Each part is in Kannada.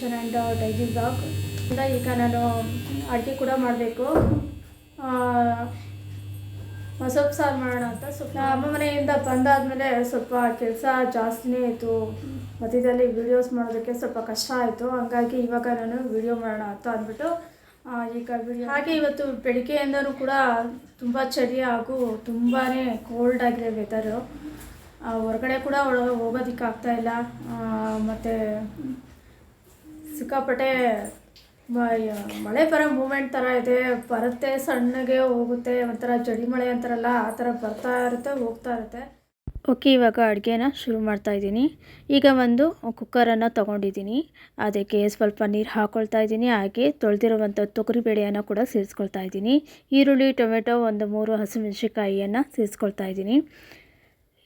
ಕಿಚನ್ ಆ್ಯಂಡ್ ಡೈಜಿಂಗ್ ಬ್ಲಾಕ್ ಇಂದ ಈಗ ನಾನು ಅಡುಗೆ ಕೂಡ ಮಾಡಬೇಕು. ಸೊಪ್ಪು ಸಾರು ಮಾಡೋಣ ಅಂತ ಸ್ವಲ್ಪ ಅಮ್ಮ ಮನೆಯಿಂದ ಬಂದಾದಮೇಲೆ ಸ್ವಲ್ಪ ಕೆಲಸ ಜಾಸ್ತಿನೇ ಇತ್ತು ಮಧ್ಯದಲ್ಲಿ ವೀಡಿಯೋಸ್ ಮಾಡೋದಕ್ಕೆ ಸ್ವಲ್ಪ ಕಷ್ಟ ಆಯಿತು. ಹಾಗಾಗಿ ಇವಾಗ ನಾನು ವೀಡಿಯೋ ಮಾಡೋಣ ಅಂತ ಅಂದ್ಬಿಟ್ಟು ಈಗ ವಿಡಿಯೋ ಹಾಗೆ ಇವತ್ತು ಬೆಳಿಗ್ಗೆಯಿಂದನೂ ಕೂಡ ತುಂಬ ಚಳಿ ಹಾಗೂ ತುಂಬಾ ಕೋಲ್ಡ್ ಆಗಿದೆ ವೆದರು ಹೊರಗಡೆ ಕೂಡ ಹೋಗೋದಿಕ್ಕೆ ಹೋಗೋದಕ್ಕೆ ಆಗ್ತಾಯಿಲ್ಲ ಮತ್ತು ಸಿಕ್ಕಾಪಟ್ಟೆ ಮಳೆ ಬರೋ ಮೂಮೆಂಟ್ ಥರ ಇದೆ. ಬರುತ್ತೆ, ಸಣ್ಣಗೆ ಹೋಗುತ್ತೆ. ಒಂಥರ ಜಡಿ ಮಳೆ ಅಂತಾರಲ್ಲ, ಆ ಥರ ಬರ್ತಾ ಇರುತ್ತೆ, ಹೋಗ್ತಾ ಇರುತ್ತೆ. ಓಕೆ, ಇವಾಗ ಅಡುಗೆನ ಶುರು ಮಾಡ್ತಾ ಇದ್ದೀನಿ. ಈಗ ಒಂದು ಕುಕ್ಕರನ್ನು ತೊಗೊಂಡಿದ್ದೀನಿ. ಅದಕ್ಕೆ ಸ್ವಲ್ಪ ನೀರು ಹಾಕ್ಕೊಳ್ತಾ ಇದ್ದೀನಿ. ಹಾಗೆ ತೊಳೆದಿರುವಂಥ ತೊಗರಿಬೇಳೆಯನ್ನು ಕೂಡ ಸೇರಿಸ್ಕೊಳ್ತಾ ಇದ್ದೀನಿ. ಈರುಳ್ಳಿ, ಟೊಮೆಟೊ, ಒಂದು ಮೂರು ಹಸಿಮೆಣಸಿಕಾಯಿಯನ್ನು ಸೇರಿಸ್ಕೊಳ್ತಾ ಇದ್ದೀನಿ.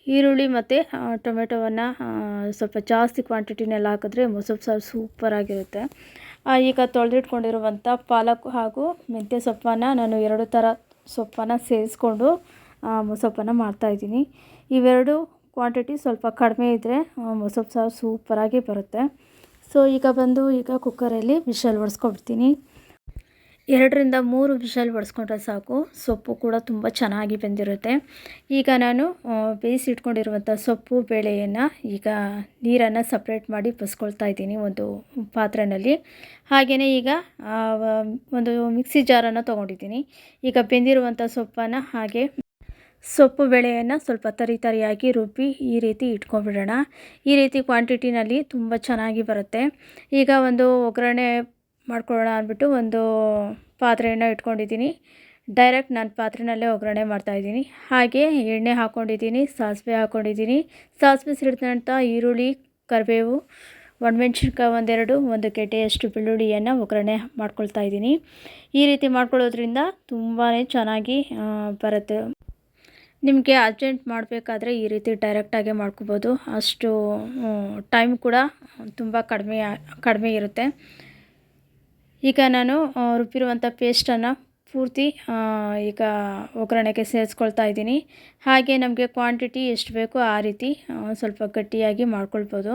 ಈರುಳ್ಳಿ ಮತ್ತು ಟೊಮೆಟೊವನ್ನು ಸ್ವಲ್ಪ ಜಾಸ್ತಿ ಕ್ವಾಂಟಿಟಿನೆಲ್ಲ ಹಾಕಿದ್ರೆ ಮೊಸರು ಸಾರು ಸೂಪರಾಗಿರುತ್ತೆ ಈಗ ತೊಳೆದಿಟ್ಕೊಂಡಿರುವಂಥ ಪಾಲಕ್ ಹಾಗೂ ಮೆಂತ್ಯ ಸೊಪ್ಪನ್ನು ನಾನು ಎರಡು ಥರ ಸೊಪ್ಪನ್ನು ಸೇರಿಸ್ಕೊಂಡು ಮೊಸಪ್ಪನ್ನು ಮಾಡ್ತಾಯಿದ್ದೀನಿ ಇವೆರಡು ಕ್ವಾಂಟಿಟಿ ಸ್ವಲ್ಪ ಕಡಿಮೆ ಇದ್ದರೆ ಮೊಸಪ್ಪು ಸಾರು ಸೂಪರಾಗಿ ಬರುತ್ತೆ. ಸೊ, ಈಗ ಬಂದು ಈಗ ಕುಕ್ಕರಲ್ಲಿ ವಿಷಲ್ ಹೊಡ್ಸ್ಕೊಬಿಡ್ತೀನಿ ಎರಡರಿಂದ ಮೂರು ವಿಷಲ್ ಹೊಡೆಸ್ಕೊಂಡ್ರೆ ಸಾಕು. ಸೊಪ್ಪು ಕೂಡ ತುಂಬ ಚೆನ್ನಾಗಿ ಬೆಂದಿರುತ್ತೆ. ಈಗ ನಾನು ಬೇಯಿಸಿ ಬೇಯಿಸಿಟ್ಕೊಂಡಿರುವಂಥ ಸೊಪ್ಪು, ಬೇಳೆಯನ್ನು ಈಗ ನೀರನ್ನು ಸಪ್ರೇಟ್ ಮಾಡಿ ಬಸ್ಕೊಳ್ತಾ ಇದ್ದೀನಿ ಒಂದು ಪಾತ್ರೆಯಲ್ಲಿ ಹಾಗೆಯೇ ಈಗ ಒಂದು ಮಿಕ್ಸಿ ಜಾರನ್ನು ತೊಗೊಂಡಿದ್ದೀನಿ. ಈಗ ಬೆಂದಿರುವಂಥ ಸೊಪ್ಪನ್ನು ಹಾಗೆ ಸೊಪ್ಪು, ಬೆಳೆಯನ್ನು ಸ್ವಲ್ಪ ತರಿ ತರಿಯಾಗಿ ರುಬ್ಬಿ ಈ ರೀತಿ ಇಟ್ಕೊಂಡ್ಬಿಡೋಣ. ಈ ರೀತಿ ಕ್ವಾಂಟಿಟಿನಲ್ಲಿ ತುಂಬ ಚೆನ್ನಾಗಿ ಬರುತ್ತೆ. ಈಗ ಒಂದು ಒಗ್ಗರಣೆ ಮಾಡ್ಕೊಳ್ಳೋಣ ಅಂದ್ಬಿಟ್ಟು ಒಂದು ಪಾತ್ರೆಯನ್ನು ಇಟ್ಕೊಂಡಿದ್ದೀನಿ. ಡೈರೆಕ್ಟ್ ನಾನು ಪಾತ್ರೆಯಲ್ಲೇ ಒಗ್ಗರಣೆ ಮಾಡ್ತಾಯಿದ್ದೀನಿ ಹಾಗೆ ಎಣ್ಣೆ ಹಾಕ್ಕೊಂಡಿದ್ದೀನಿ ಸಾಸಿವೆ ಹಾಕ್ಕೊಂಡಿದ್ದೀನಿ ಸಾಸಿವೆ ಸಿಡಿದಂಥ ಈರುಳ್ಳಿ, ಕರಿಬೇವು, ಒಣಮೆಣ್ಸಿನ್ಕಾಯಿ ಒಂದೆರಡು, ಒಂದು ಕೆಟೆಯಷ್ಟು ಬೆಳ್ಳುಳ್ಳಿಯನ್ನು ಒಗ್ಗರಣೆ ಮಾಡ್ಕೊಳ್ತಾ ಇದ್ದೀನಿ. ಈ ರೀತಿ ಮಾಡ್ಕೊಳ್ಳೋದ್ರಿಂದ ತುಂಬಾ ಚೆನ್ನಾಗಿ ಬರುತ್ತೆ. ನಿಮಗೆ ಅರ್ಜೆಂಟ್ ಮಾಡಬೇಕಾದ್ರೆ ಈ ರೀತಿ ಡೈರೆಕ್ಟಾಗೆ ಮಾಡ್ಕೋಬೋದು. ಅಷ್ಟು ಟೈಮ್ ಕೂಡ ತುಂಬ ಕಡಿಮೆ ಕಡಿಮೆ ಇರುತ್ತೆ. ಈಗ ನಾನು ರುಬ್ಬಿರುವಂಥ ಪೇಸ್ಟನ್ನು ಪೂರ್ತಿ ಈಗ ಒಗ್ಗರಣೆಗೆ ಸೇರಿಸ್ಕೊಳ್ತಾ ಇದ್ದೀನಿ. ಹಾಗೆ ನಮಗೆ ಕ್ವಾಂಟಿಟಿ ಎಷ್ಟು ಬೇಕೋ ಆ ರೀತಿ ಸ್ವಲ್ಪ ಗಟ್ಟಿಯಾಗಿ ಮಾಡ್ಕೊಳ್ಬೋದು.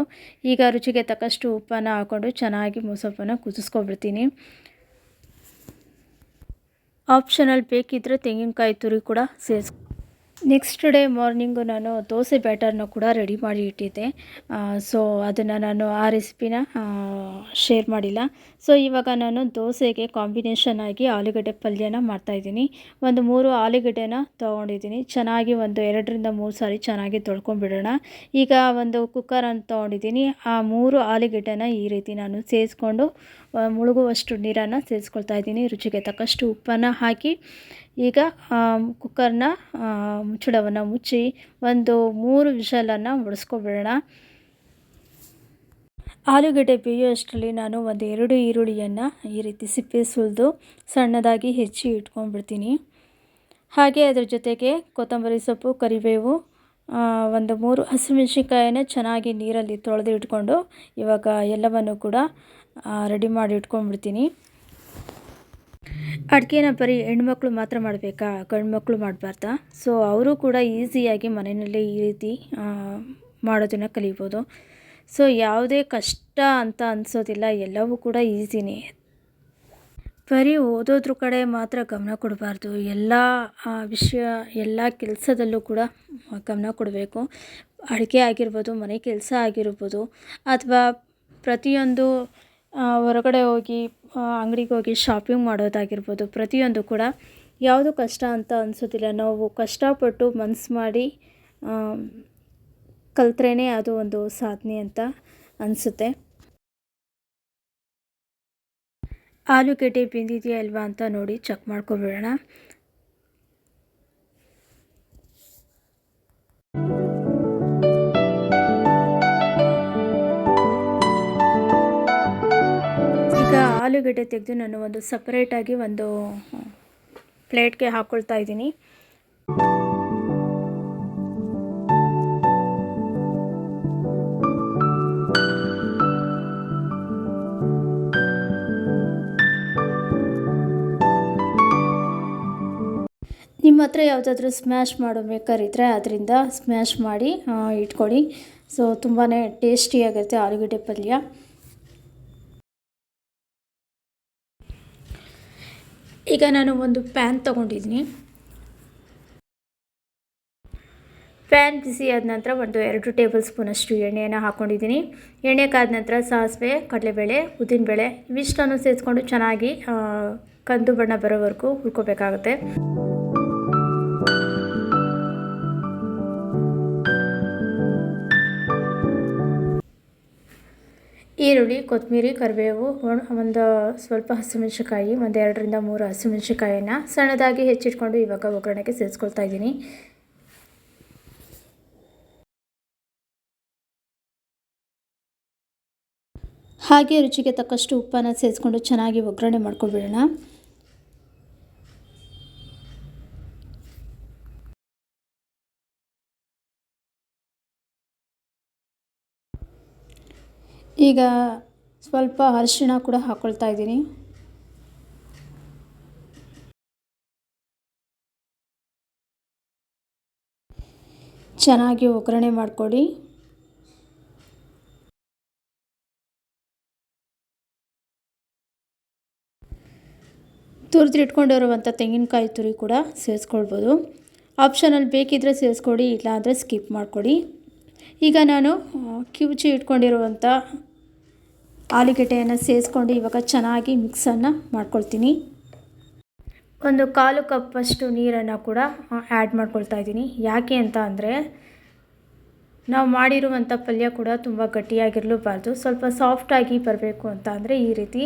ಈಗ ರುಚಿಗೆ ತಕ್ಕಷ್ಟು ಉಪ್ಪನ್ನು ಹಾಕ್ಕೊಂಡು ಚೆನ್ನಾಗಿ ಮೊಸಪ್ಪನ್ನು ಕುದಿಸ್ಕೊಬಿಡ್ತೀನಿ. ಆಪ್ಷನಲ್ ಬೇಕಿದ್ದರೆ ತೆಂಗಿನಕಾಯಿ ತುರಿ ಕೂಡ ಸೇರಿಸ್ ನೆಕ್ಸ್ಟ್ ಡೇ ಮಾರ್ನಿಂಗು ನಾನು ದೋಸೆ ಬ್ಯಾಟರ್ನ ಕೂಡ ರೆಡಿ ಮಾಡಿ ಇಟ್ಟಿದ್ದೆ. ಸೊ ಅದನ್ನು ನಾನು ಆ ರೆಸಿಪಿನ ಶೇರ್ ಮಾಡಿಲ್ಲ. ಸೊ ಇವಾಗ ನಾನು ದೋಸೆಗೆ ಕಾಂಬಿನೇಷನ್ ಆಗಿ ಆಲೂಗಡ್ಡೆ ಪಲ್ಯನ ಮಾಡ್ತಾಯಿದ್ದೀನಿ ಒಂದು ಮೂರು ಆಲೂಗಡ್ಡೆನ ತೊಗೊಂಡಿದ್ದೀನಿ. ಚೆನ್ನಾಗಿ ಒಂದು ಎರಡರಿಂದ ಮೂರು ಸಾರಿ ಚೆನ್ನಾಗಿ ತೊಳ್ಕೊಂಡ್ಬಿಡೋಣ. ಈಗ ಒಂದು ಕುಕ್ಕರನ್ನು ತೊಗೊಂಡಿದ್ದೀನಿ. ಆ ಮೂರು ಆಲೂಗಡ್ಡೆನ ಈ ರೀತಿ ನಾನು ಸೇರಿಸ್ಕೊಂಡು ಮುಳುಗುವಷ್ಟು ನೀರನ್ನು ಸೇರಿಸ್ಕೊಳ್ತಾ ಇದ್ದೀನಿ. ರುಚಿಗೆ ತಕ್ಕಷ್ಟು ಉಪ್ಪನ್ನು ಹಾಕಿ ಈಗ ಕುಕ್ಕರ್ನ ಮುಚ್ಚಳವನ್ನು ಮುಚ್ಚಿ ಒಂದು ಮೂರು ವಿಷಲನ್ನು ಹೊಡೆಸ್ಕೊಬಿಡೋಣ ಆಲೂಗಡ್ಡೆ ಬೇಯೋಷ್ಟರಲ್ಲಿ ನಾನು ಒಂದು ಎರಡು ಈರುಳ್ಳಿಯನ್ನು ಈ ರೀತಿ ಸಿಪ್ಪೆ ಸುಲಿದು ಸಣ್ಣದಾಗಿ ಹೆಚ್ಚಿ ಇಟ್ಕೊಂಡ್ಬಿಡ್ತೀನಿ. ಹಾಗೆ ಅದ್ರ ಜೊತೆಗೆ ಕೊತ್ತಂಬರಿ ಸೊಪ್ಪು, ಕರಿಬೇವು ಒಂದು ಮೂರು ಹಸಿಮೆಣ್ಸಿನ್ಕಾಯನ್ನು ಚೆನ್ನಾಗಿ ನೀರಲ್ಲಿ ತೊಳೆದು ಇಟ್ಕೊಂಡು ಇವಾಗ ಎಲ್ಲವನ್ನು ಕೂಡ ರೆಡಿ ಮಾಡಿ ಇಟ್ಕೊಂಡ್ಬಿಡ್ತೀನಿ. ಅಡುಗೆನ ಬರೀ ಹೆಣ್ಮಕ್ಳು ಮಾತ್ರ ಮಾಡಬೇಕಾ? ಗಂಡು ಮಕ್ಕಳು ಮಾಡಬಾರ್ದಾ? ಸೊ ಅವರು ಕೂಡ ಈಸಿಯಾಗಿ ಮನೆಯಲ್ಲೇ ಈ ರೀತಿ ಮಾಡೋದನ್ನು ಕಲಿಬೋದು. ಸೊ ಯಾವುದೇ ಕಷ್ಟ ಅಂತ ಅನಿಸೋದಿಲ್ಲ. ಎಲ್ಲವೂ ಕೂಡ ಈಸಿನೇ. ಬರೀ ಓದೋದ್ರ ಕಡೆ ಮಾತ್ರ ಗಮನ ಕೊಡಬಾರ್ದು. ಎಲ್ಲ ವಿಷಯ, ಎಲ್ಲ ಕೆಲಸದಲ್ಲೂ ಕೂಡ ಗಮನ ಕೊಡಬೇಕು. ಅಡುಗೆ ಆಗಿರ್ಬೋದು, ಮನೆ ಕೆಲಸ ಆಗಿರ್ಬೋದು, ಅಥವಾ ಪ್ರತಿಯೊಂದು ಹೊರಗಡೆ ಹೋಗಿ ಅಂಗಡಿಗೆ ಹೋಗಿ ಶಾಪಿಂಗ್ ಮಾಡೋದಾಗಿರ್ಬೋದು, ಪ್ರತಿಯೊಂದು ಕೂಡ ಯಾವುದು ಕಷ್ಟ ಅಂತ ಅನಿಸೋದಿಲ್ಲ. ನಾವು ಕಷ್ಟಪಟ್ಟು ಮನಸ್ಸು ಮಾಡಿ ಕಲ್ತ್ರೇ ಅದು ಒಂದು ಸಾಧನೆ ಅಂತ ಅನಿಸುತ್ತೆ. ಆಲೂಗಡ್ಡೆ ಬೆಂದಿದೆಯಾ ಅಲ್ವಾ ಅಂತ ನೋಡಿ ಚೆಕ್ ಮಾಡ್ಕೊಬಿಡೋಣ. ಈಗ ಆಲೂಗೆಡ್ಡೆ ತೆಗೆದು ನಾನು ಒಂದು ಸಪ್ರೇಟಾಗಿ ಒಂದು ಪ್ಲೇಟ್ಗೆ ಹಾಕ್ಕೊಳ್ತಾ ಇದ್ದೀನಿ. ನಿಮ್ಮ ಹತ್ರ ಯಾವುದಾದ್ರೂ ಸ್ಮ್ಯಾಶ್ ಮಾಡೋ ಇದ್ದರೆ ಅದರಿಂದ ಸ್ಮ್ಯಾಶ್ ಮಾಡಿ ಇಟ್ಕೊಳ್ಳಿ ಸೊ ತುಂಬಾ ಟೇಸ್ಟಿಯಾಗಿರುತ್ತೆ ಆಲೂಗಡ್ಡೆ ಪಲ್ಯ. ಈಗ ನಾನು ಒಂದು ಪ್ಯಾನ್ ತಗೊಂಡಿದ್ದೀನಿ. ಪ್ಯಾನ್ ಬಿಸಿ ಆದ ನಂತರ ಒಂದು ಎರಡು ಟೇಬಲ್ ಸ್ಪೂನಷ್ಟು ಎಣ್ಣೆಯನ್ನು ಹಾಕ್ಕೊಂಡಿದ್ದೀನಿ ಎಣ್ಣೆ ಕಾದ ನಂತರ ಸಾಸಿವೆ, ಕಡಲೆಬೇಳೆ, ಉದ್ದಿನಬೇಳೆ, ಇವಿಷ್ಟನ್ನು ಸೇರಿಸ್ಕೊಂಡು ಚೆನ್ನಾಗಿ ಕಂದು ಬಣ್ಣ ಬರೋವರೆಗೂ ಹುರ್ಕೋಬೇಕಾಗುತ್ತೆ. ಈರುಳ್ಳಿ ಕೊತ್ತಂಬರಿ ಕರಿಬೇವು ಒಂದು ಸ್ವಲ್ಪ ಹಸಿಮೆಣಸಿನಕಾಯಿ, ಒಂದು ಎರಡರಿಂದ ಮೂರು ಹಸಿಮೆಣಸಿನ್ಕಾಯಿನ ಸಣ್ಣದಾಗಿ ಹೆಚ್ಚಿಟ್ಕೊಂಡು ಇವಾಗ ಒಗ್ಗರಣೆಗೆ ಸೇರಿಸ್ಕೊಳ್ತಾ ಇದ್ದೀನಿ. ಹಾಗೆ ರುಚಿಗೆ ತಕ್ಕಷ್ಟು ಉಪ್ಪನ್ನು ಸೇರಿಸ್ಕೊಂಡು ಚೆನ್ನಾಗಿ ಒಗ್ಗರಣೆ ಮಾಡ್ಕೊಳ್ಬಿಡೋಣ ಈಗ ಸ್ವಲ್ಪ ಅರಿಶಿಣ ಕೂಡ ಹಾಕ್ಕೊಳ್ತಾ ಇದ್ದೀನಿ. ಚೆನ್ನಾಗಿ ಒಗ್ಗರಣೆ ಮಾಡಿಕೊಡಿ. ತುರಿದಿಟ್ಕೊಂಡಿರುವಂಥ ತೆಂಗಿನಕಾಯಿ ತುರಿ ಕೂಡ ಸೇರಿಸ್ಕೊಳ್ಬೋದು. ಆಪ್ಷನಲ್ಲಿ ಬೇಕಿದ್ದರೆ ಸೇರಿಸ್ಕೊಡಿ, ಇಲ್ಲಾಂದರೆ ಸ್ಕಿಪ್ ಮಾಡಿಕೊಡಿ. ಈಗ ನಾನು ಕಿವುಚಿ ಇಟ್ಕೊಂಡಿರುವಂಥ ಆಲೂಗೆಡ್ಡೆಯನ್ನು ಸೇರಿಸ್ಕೊಂಡು ಇವಾಗ ಚೆನ್ನಾಗಿ ಮಿಕ್ಸನ್ನು ಮಾಡ್ಕೊಳ್ತೀನಿ. ಒಂದು ಕಾಲು ಕಪ್ಪಷ್ಟು ನೀರನ್ನು ಕೂಡ ಆ್ಯಡ್ ಮಾಡ್ಕೊಳ್ತಾ ಇದ್ದೀನಿ. ಯಾಕೆ ಅಂತ ಅಂದರೆ, ನಾವು ಮಾಡಿರುವಂಥ ಪಲ್ಯ ಕೂಡ ತುಂಬ ಗಟ್ಟಿಯಾಗಿರಲೂಬಾರ್ದು. ಸ್ವಲ್ಪ ಸಾಫ್ಟಾಗಿ ಬರಬೇಕು ಅಂತ ಅಂದರೆ ಈ ರೀತಿ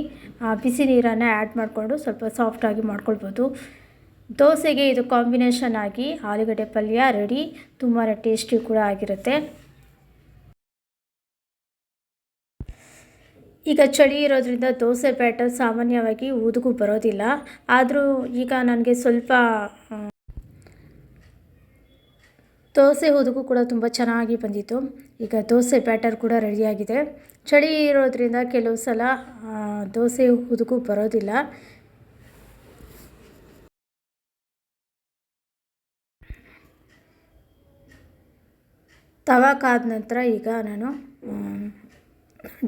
ಬಿಸಿ ನೀರನ್ನು ಆ್ಯಡ್ ಮಾಡಿಕೊಂಡು ಸ್ವಲ್ಪ ಸಾಫ್ಟಾಗಿ ಮಾಡ್ಕೊಳ್ಬೋದು. ದೋಸೆಗೆ ಇದು ಕಾಂಬಿನೇಷನ್ ಆಗಿ ಆಲೂಗಡ್ಡೆ ಪಲ್ಯ ರೆಡಿ ತುಂಬಾ ಟೇಸ್ಟಿ ಕೂಡ ಆಗಿರುತ್ತೆ. ಈಗ ಚಳಿ ಇರೋದ್ರಿಂದ ದೋಸೆ ಬ್ಯಾಟರ್ ಸಾಮಾನ್ಯವಾಗಿ ಊದಿಗೂ ಬರೋದಿಲ್ಲ. ಆದರೂ ಈಗ ನನಗೆ ಸ್ವಲ್ಪ ದೋಸೆ ಹುದುಗು ಕೂಡ ತುಂಬ ಚೆನ್ನಾಗಿ ಬಂದಿತ್ತು. ಈಗ ದೋಸೆ ಬ್ಯಾಟರ್ ಕೂಡ ರೆಡಿಯಾಗಿದೆ. ಚಳಿ ಇರೋದ್ರಿಂದ ಕೆಲವು ಸಲ ದೋಸೆ ಹುದುಗು ಬರೋದಿಲ್ಲ. ತವಾ ಕಾದ ನಂತರ ಈಗ ನಾನು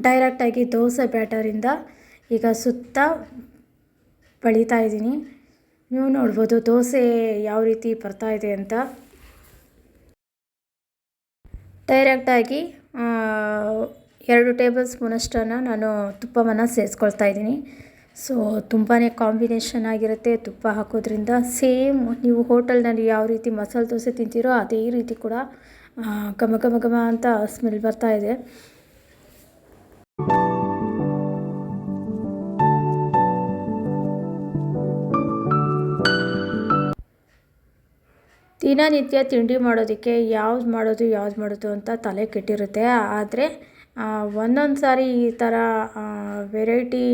ಡೈರೆಕ್ಟಾಗಿ ದೋಸೆ ಬ್ಯಾಟರಿಂದ ಈಗ ಸುತ್ತ ಬಳಿತಾ ಇದ್ದೀನಿ. ನೀವು ನೋಡ್ಬೋದು ದೋಸೆ ಯಾವ ರೀತಿ ಬರ್ತಾ ಇದೆ ಅಂತ. ಡೈರೆಕ್ಟಾಗಿ ಎರಡು ಟೇಬಲ್ ಸ್ಪೂನಷ್ಟನ್ನು ನಾನು ತುಪ್ಪವನ್ನು ಸೇರಿಸ್ಕೊಳ್ತಾ ಇದ್ದೀನಿ. ಸೊ ತುಂಬಾ ಕಾಂಬಿನೇಷನ್ ಆಗಿರುತ್ತೆ ತುಪ್ಪ ಹಾಕೋದ್ರಿಂದ. ಸೇಮ್ ನೀವು ಹೋಟೆಲ್ನಲ್ಲಿ ಯಾವ ರೀತಿ ಮಸಾಲೆ ದೋಸೆ ತಿಂತೀರೋ ಅದೇ ರೀತಿ ಕೂಡ ಘಮ ಘಮ ಘಮ ಅಂತ ಸ್ಮೆಲ್ ಬರ್ತಾ ಇದೆ. ದಿನನಿತ್ಯ ತಿಂಡಿ ಮಾಡೋದಕ್ಕೆ ಯಾವ್ದು ಮಾಡೋದು ಯಾವ್ದು ಮಾಡೋದು ಅಂತ ತಲೆ ಕೆಟ್ಟಿರುತ್ತೆ. ಆದರೆ ಒಂದೊಂದು ಸಾರಿ ಈ ಥರ ವೆರೈಟಿ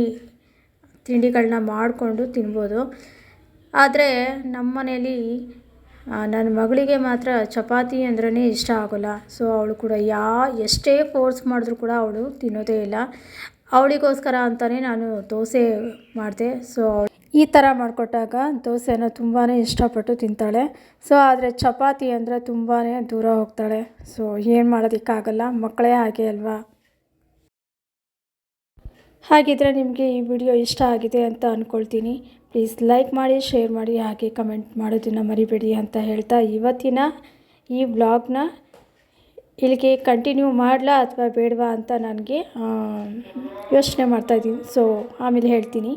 ತಿಂಡಿಗಳನ್ನ ಮಾಡಿಕೊಂಡು ತಿನ್ಬೋದು. ಆದರೆ ನಮ್ಮ ಮನೇಲಿ ನನ್ನ ಮಗಳಿಗೆ ಮಾತ್ರ ಚಪಾತಿ ಅಂದ್ರೇ ಇಷ್ಟ ಆಗೋಲ್ಲ. ಸೊ ಅವಳು ಕೂಡ ಯಾ, ಎಷ್ಟೇ ಫೋರ್ಸ್ ಮಾಡಿದ್ರು ಕೂಡ ಅವಳು ತಿನ್ನೋದೇ ಇಲ್ಲ. ಅವಳಿಗೋಸ್ಕರ ಅಂತಲೇ ನಾನು ದೋಸೆ ಮಾಡಿದೆ. ಸೊ ಈ ಥರ ಮಾಡಿಕೊಟ್ಟಾಗ ದೋಸೆನ ತುಂಬಾ ಇಷ್ಟಪಟ್ಟು ತಿಂತಾಳೆ. ಸೊ, ಆದರೆ ಚಪಾತಿ ಅಂದರೆ ತುಂಬಾ ದೂರ ಹೋಗ್ತಾಳೆ. ಸೊ, ಏನು ಮಾಡೋದಕ್ಕಾಗಲ್ಲ, ಮಕ್ಕಳೇ ಹಾಗೆ ಅಲ್ವಾ? ಹಾಗಿದ್ರೆ ನಿಮಗೆ ಈ ವಿಡಿಯೋ ಇಷ್ಟ ಆಗಿದೆ ಅಂತ ಅಂದ್ಕೊಳ್ತೀನಿ ಪ್ಲೀಸ್ ಲೈಕ್ ಮಾಡಿ, ಶೇರ್ ಮಾಡಿ, ಹಾಗೆ ಕಮೆಂಟ್ ಮಾಡೋದನ್ನು ಮರಿಬೇಡಿ ಅಂತ ಹೇಳ್ತಾ ಇವತ್ತಿನ ಈ ಬ್ಲಾಗ್ನ ಇಲ್ಲಿಗೆ ಕಂಟಿನ್ಯೂ ಮಾಡಲಾ ಅಥವಾ ಬೇಡವಾ ಅಂತ ನನಗೆ ಯೋಚನೆ ಮಾಡ್ತಾಯಿದ್ದೀನಿ ಸೊ, ಆಮೇಲೆ ಹೇಳ್ತೀನಿ.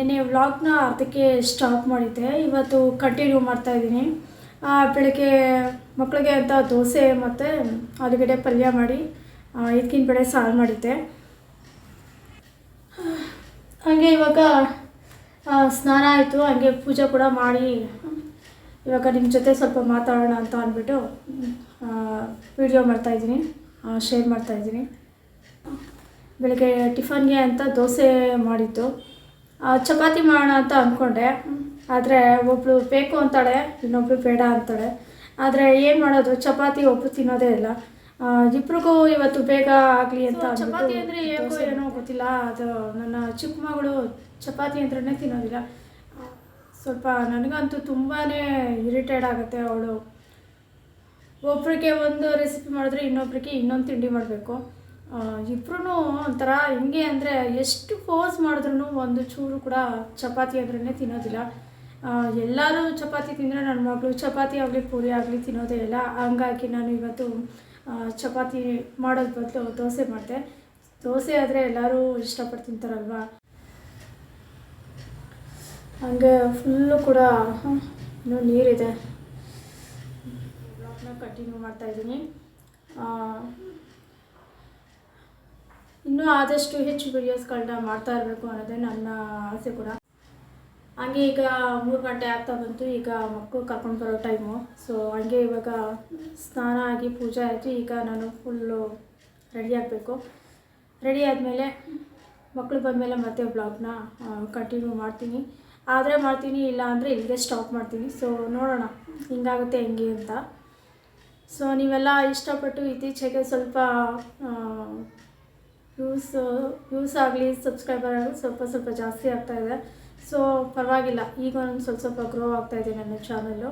ನೆನ್ನೆ ವ್ಲಾಗ್ನ ಅರ್ಧಕ್ಕೆ ಸ್ಟಾಪ್ ಮಾಡಿದ್ದೆ. ಇವತ್ತು ಕಂಟಿನ್ಯೂ ಮಾಡ್ತಾ ಇದ್ದೀನಿ. ಬೆಳಗ್ಗೆ ಮಕ್ಕಳಿಗೆ ಅಂತ ದೋಸೆ ಮತ್ತು ಆಲೂಗಡ್ಡೆ ಪಲ್ಯ ಮಾಡಿ ಇದಕ್ಕಿನ ಬೆಳೆ ಸಾರು ಮಾಡಿದ್ದೆ. ಹಾಗೆ ಇವಾಗ ಸ್ನಾನ ಆಯಿತು. ಹಾಗೆ ಪೂಜೆ ಕೂಡ ಮಾಡಿ ಇವಾಗ ನಿಮ್ಮ ಜೊತೆ ಸ್ವಲ್ಪ ಮಾತಾಡೋಣ ಅಂತ ಅಂದ್ಬಿಟ್ಟು ವಿಡಿಯೋ ಮಾಡ್ತಾಯಿದ್ದೀನಿ ಶೇರ್ ಮಾಡ್ತಾಯಿದ್ದೀನಿ ಬೆಳಗ್ಗೆ ಟಿಫನ್ಗೆ ಅಂತ ದೋಸೆ ಆ, ಚಪಾತಿ ಮಾಡೋಣ ಅಂತ ಅಂದ್ಕೊಂಡೆ ಆದರೆ ಒಬ್ಬಳು ಬೇಕು ಅಂತಾಳೆ ಇನ್ನೊಬ್ಳು ಬೇಡ ಅಂತಾಳೆ. ಆದರೆ ಏನು ಮಾಡೋದು ಚಪಾತಿ ಒಬ್ಬರು ತಿನ್ನೋದೇ ಇಲ್ಲ. ಇಬ್ರಿಗೂ ಇವತ್ತು ಬೇಗ ಆಗಲಿ ಅಂತ ಚಪಾತಿ ಅಂದರೆ ಹೇಗೋ ಏನೋ ಗೊತ್ತಿಲ್ಲ. ಅದು ನನ್ನ ಚಿಕ್ಕ ಮಗಳು ಚಪಾತಿ ಅಂದ್ರೇ ತಿನ್ನೋದಿಲ್ಲ. ಸ್ವಲ್ಪ ನನಗಂತೂ ತುಂಬಾ ಇರಿಟೇಟ್ ಆಗುತ್ತೆ ಅವಳು. ಒಬ್ರಿಗೆ ಒಂದು ರೆಸಿಪಿ ಮಾಡಿದ್ರೆ ಇನ್ನೊಬ್ರಿಗೆ ಇನ್ನೊಂದು ತಿಂಡಿ ಮಾಡಬೇಕು. ಇಬ್ಬರೂ ಒಂಥರ ಹೆಂಗೆ ಅಂದರೆ ಎಷ್ಟು ಫೋರ್ಸ್ ಮಾಡಿದ್ರೂ ಒಂದು ಚೂರು ಕೂಡ ಚಪಾತಿ ಆದ್ರೇ ತಿನ್ನೋದಿಲ್ಲ. ಎಲ್ಲರೂ ಚಪಾತಿ ತಿಂದರೆ ನನ್ನ ಮಗಳು ಚಪಾತಿ ಆಗಲಿ, ಪೂರಿ ಆಗಲಿ ತಿನ್ನೋದೇ ಇಲ್ಲ. ಹಂಗಾಗಿ ನಾನು ಇವತ್ತು ಚಪಾತಿ ಮಾಡೋದು ಬದಲು ದೋಸೆ ಮಾಡಿದೆ. ದೋಸೆ ಆದರೆ ಎಲ್ಲರೂ ಇಷ್ಟಪಟ್ಟು ತಿಂತಾರಲ್ವಾ ಹಂಗೆ ಫುಲ್ಲು ಕೂಡ ಇನ್ನೂ ನೀರಿದೆ. ಬ್ಲಾಗ್ನ ಕಂಟಿನ್ಯೂ ಮಾಡ್ತಾಯಿದ್ದೀನಿ ಇನ್ನೂ ಆದಷ್ಟು ಹೆಚ್ಚು ವೀಡಿಯೋಸ್ಗಳನ್ನ ಮಾಡ್ತಾ ಇರಬೇಕು ಅನ್ನೋದೇ ನನ್ನ ಆಸೆ ಕೂಡ. ಹಂಗೆ ಈಗ ಮೂರು ಗಂಟೆ ಆಗ್ತಾ ಬಂತು, ಈಗ ಮಕ್ಕಳು ಕರ್ಕೊಂಡು ಬರೋ ಟೈಮು ಸೊ ಹಂಗೆ ಇವಾಗ ಸ್ನಾನ ಆಗಿ ಪೂಜೆ ಆಯಿತು ಈಗ ನಾನು ಫುಲ್ಲು ರೆಡಿ ಆಗಬೇಕು. ರೆಡಿ ಆದಮೇಲೆ ಮಕ್ಕಳು ಬಂದಮೇಲೆ ಮತ್ತೆ ಬ್ಲಾಗ್ನ ಕಂಟಿನ್ಯೂ ಮಾಡ್ತೀನಿ. ಆದರೆ ಮಾಡ್ತೀನಿ ಇಲ್ಲ ಅಂದರೆ ಇಲ್ಲಿಗೆ ಸ್ಟಾಪ್ ಮಾಡ್ತೀನಿ. ಸೊ ನೋಡೋಣ ಹಿಂಗಾಗುತ್ತೆ ಹೆಂಗೆ ಅಂತ. ಸೊ ನೀವೆಲ್ಲ ಇಷ್ಟಪಟ್ಟು ಇತ್ತೀಚೆಗೆ ಸ್ವಲ್ಪ ವ್ಯೂಸ್ ವ್ಯೂಸ್ ಆಗಲಿ ಸಬ್ಸ್ಕ್ರೈಬರ್ ಆಗಲಿ ಸ್ವಲ್ಪ ಸ್ವಲ್ಪ ಜಾಸ್ತಿ ಆಗ್ತಾಯಿದೆ ಸೊ ಪರವಾಗಿಲ್ಲ. ಈಗ ಒಂದು ಸ್ವಲ್ಪ ಸ್ವಲ್ಪ ಗ್ರೋ ಆಗ್ತಾಯಿದೆ ನನ್ನ ಚಾನಲ್ಲು